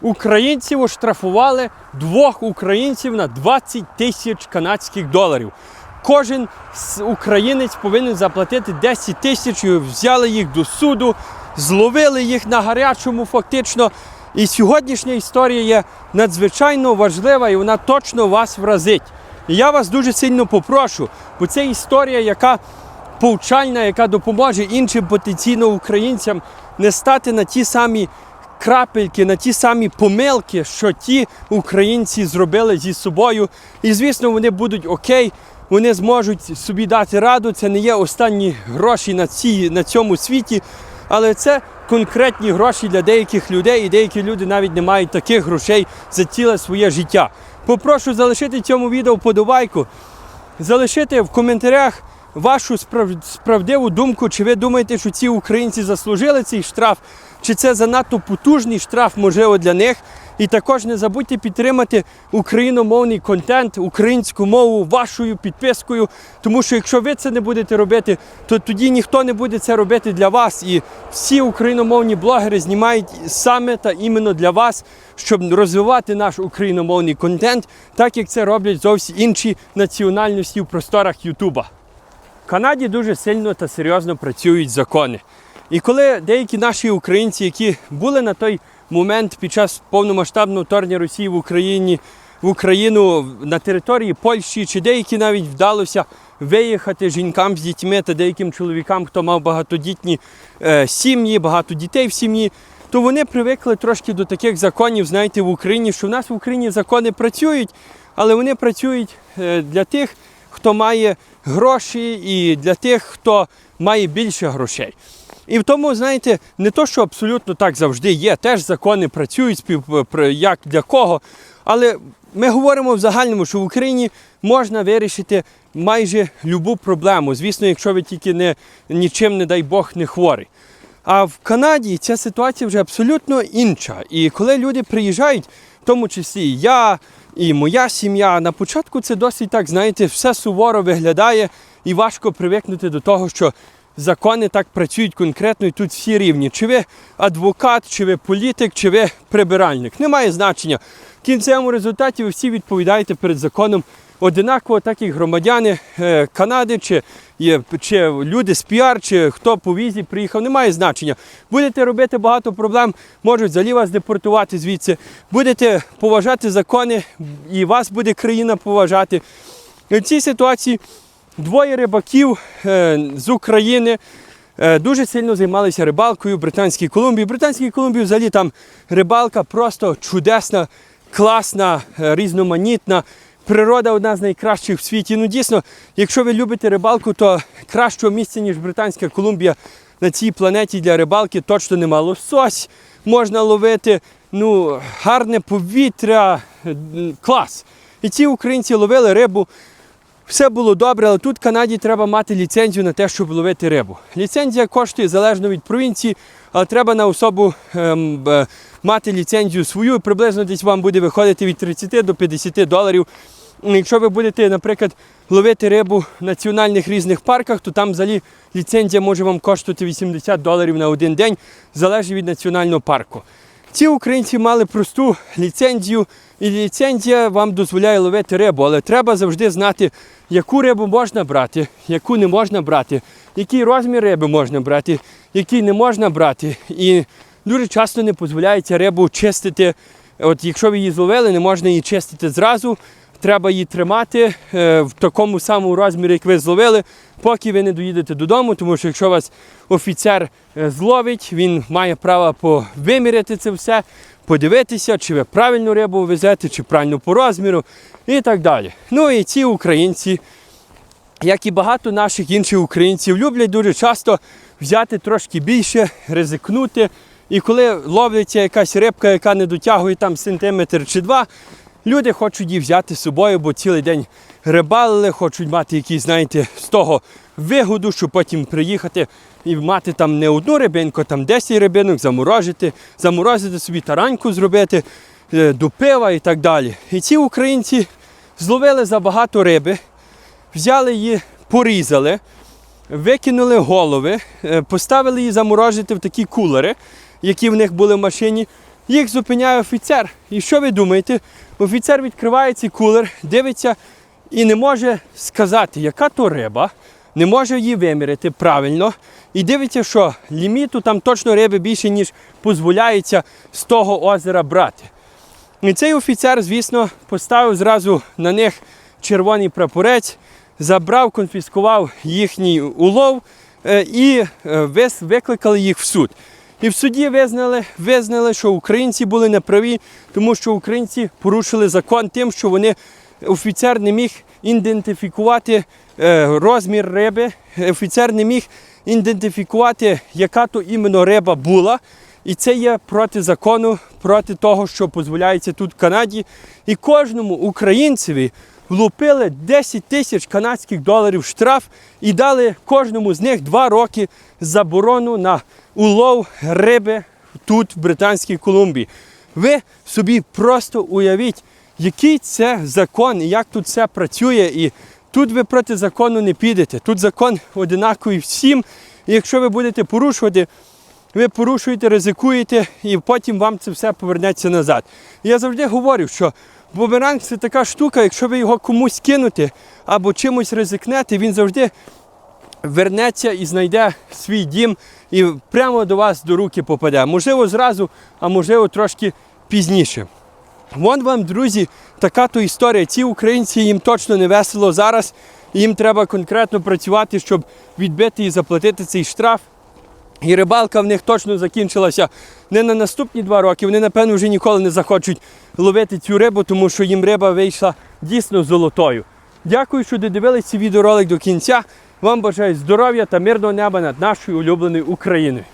Українців оштрафували двох українців на 20 тисяч канадських доларів. Кожен українець повинен заплатити 10 тисяч. Взяли їх до суду, зловили їх на гарячому фактично. І сьогоднішня історія є надзвичайно важлива і вона точно вас вразить. І я вас дуже сильно попрошу, бо це історія, яка повчальна, яка допоможе іншим потенційно українцям не стати на ті самі крапельки, на ті самі помилки, що ті українці зробили зі собою. І звісно, вони будуть окей, вони зможуть собі дати раду. Це не є останні гроші на, цій, на цьому світі, але це конкретні гроші для деяких людей, і деякі люди навіть не мають таких грошей за ціле своє життя. Попрошу залишити цьому відео вподобайку залишити в коментарях вашу справ- справдиву думку, чи ви думаєте, що ці українці заслужили цей штраф, чи це занадто потужний штраф, можливо, для них. І також не забудьте підтримати україномовний контент, українську мову вашою підпискою. Тому що якщо ви це не будете робити, то тоді ніхто не буде це робити для вас. І всі україномовні блогери знімають саме та іменно для вас, щоб розвивати наш україномовний контент, так як це роблять зовсім інші національності в просторах Ютуба. В Канаді дуже сильно та серйозно працюють закони. І коли деякі наші українці, які були на той момент під час повномасштабного вторгнення Росії в Україні в Україну на території Польщі, чи деякі навіть вдалося виїхати жінкам з дітьми та деяким чоловікам, хто мав багатодітні е, сім'ї, багато дітей в сім'ї, то вони привикли трошки до таких законів, знаєте, в Україні, що в нас в Україні закони працюють, але вони працюють е, для тих, хто має гроші, і для тих, хто має більше грошей. І в тому, знаєте, не то, що абсолютно так завжди є. Теж закони працюють спів, як для кого. Але ми говоримо в загальному, що в Україні можна вирішити майже любу проблему. Звісно, якщо ви тільки не нічим, не дай Бог, не хворий. А в Канаді ця ситуація вже абсолютно інша. І коли люди приїжджають, в тому числі і я, і моя сім'я, на початку це досить так, знаєте, все суворо виглядає і важко привикнути до того, що закони так працюють конкретно і тут всі рівні. Чи ви адвокат, чи ви політик, чи ви прибиральник. Немає значення. В кінцевому результаті ви всі відповідаєте перед законом одинаково, так як громадяни е, Канади, чи, чи люди з піар, чи хто по візі приїхав, немає значення. Будете робити багато проблем, можуть взагалі вас депортувати звідси. Будете поважати закони, і вас буде країна поважати. В цій ситуації двоє рибаків е, з України. е, Дуже сильно займалися рибалкою в Британській Колумбії. В Британській Колумбії взагалі там рибалка просто чудесна, класна, е, різноманітна. Природа одна з найкращих в світі. Ну дійсно, якщо ви любите рибалку, то кращого місця, ніж Британська Колумбія на цій планеті для рибалки точно нема. Лосось можна ловити, ну, гарне повітря, клас. І ці українці ловили рибу. Все було добре, але тут в Канаді треба мати ліцензію на те, щоб ловити рибу. Ліцензія коштує залежно від провінції, але треба на особу ем, б- мати ліцензію свою. Приблизно десь вам буде виходити від 30 до 50 доларів. Якщо ви будете, наприклад, ловити рибу в національних різних парках, то там взагалі ліцензія може вам коштувати 80 доларів на один день, залежить від національного парку. Ці українці мали просту ліцензію, і ліцензія вам дозволяє ловити рибу, але треба завжди знати, яку рибу можна брати, яку не можна брати, який розмір риби можна брати, який не можна брати. І дуже часто не дозволяється рибу чистити. От якщо ви її зловили, не можна її чистити зразу. Треба її тримати е, в такому самому розмірі, як ви зловили, поки ви не доїдете додому, тому що якщо вас офіцер е, зловить, він має право повиміряти це все, подивитися, чи ви правильну рибу везете, чи правильно по розміру і так далі. Ну і ці українці, як і багато наших інших українців, люблять дуже часто взяти трошки більше, ризикнути. І коли ловиться якась рибка, яка не дотягує там сантиметр чи два, люди хочуть її взяти з собою, бо цілий день рибалили, хочуть мати якісь, знаєте, з того вигоду, щоб потім приїхати і мати там не одну рибинку, там 10 рибинок, заморожити, заморозити собі тараньку зробити е, до пива і так далі. І ці українці зловили забагато риби, взяли її, порізали, викинули голови, е, поставили її заморожити в такі кулери, які в них були в машині. Їх зупиняє офіцер. І що ви думаєте? Офіцер відкриває цей кулер, дивиться і не може сказати, яка то риба, не може її виміряти правильно. І дивиться, що ліміту там точно риби більше, ніж дозволяється з того озера брати. І цей офіцер, звісно, поставив зразу на них червоний прапорець, забрав, конфіскував їхній улов е, і е, викликали їх в суд. І в суді визнали, визнали, що українці були неправі, тому що українці порушили закон тим, що вони офіцер не міг ідентифікувати е, розмір риби, офіцер не міг ідентифікувати, яка то іменно риба була. І це є проти закону, проти того, що дозволяється тут в Канаді. І кожному українцеві влупили 10 тисяч канадських доларів штраф і дали кожному з них 2 роки заборону на улов риби тут, в Британській Колумбії. Ви собі просто уявіть, який це закон і як тут все працює. І тут ви проти закону не підете. Тут закон одинаковий всім. І якщо ви будете порушувати, ви порушуєте, ризикуєте, і потім вам це все повернеться назад. Я завжди говорю, що бумеранг це така штука, якщо ви його комусь кинете або чимось ризикнете, він завжди вернеться і знайде свій дім і прямо до вас до руки попаде. Можливо, зразу, а можливо, трошки пізніше. Вон вам, друзі, така то історія. Ці українці їм точно не весело зараз. Їм треба конкретно працювати, щоб відбити і заплатити цей штраф. І рибалка в них точно закінчилася не на наступні два роки. Вони, напевно, вже ніколи не захочуть ловити цю рибу, тому що їм риба вийшла дійсно золотою. Дякую, що додивилися відеоролик до кінця. Вам бажаю здоров'я та мирного неба над нашою улюбленою Україною.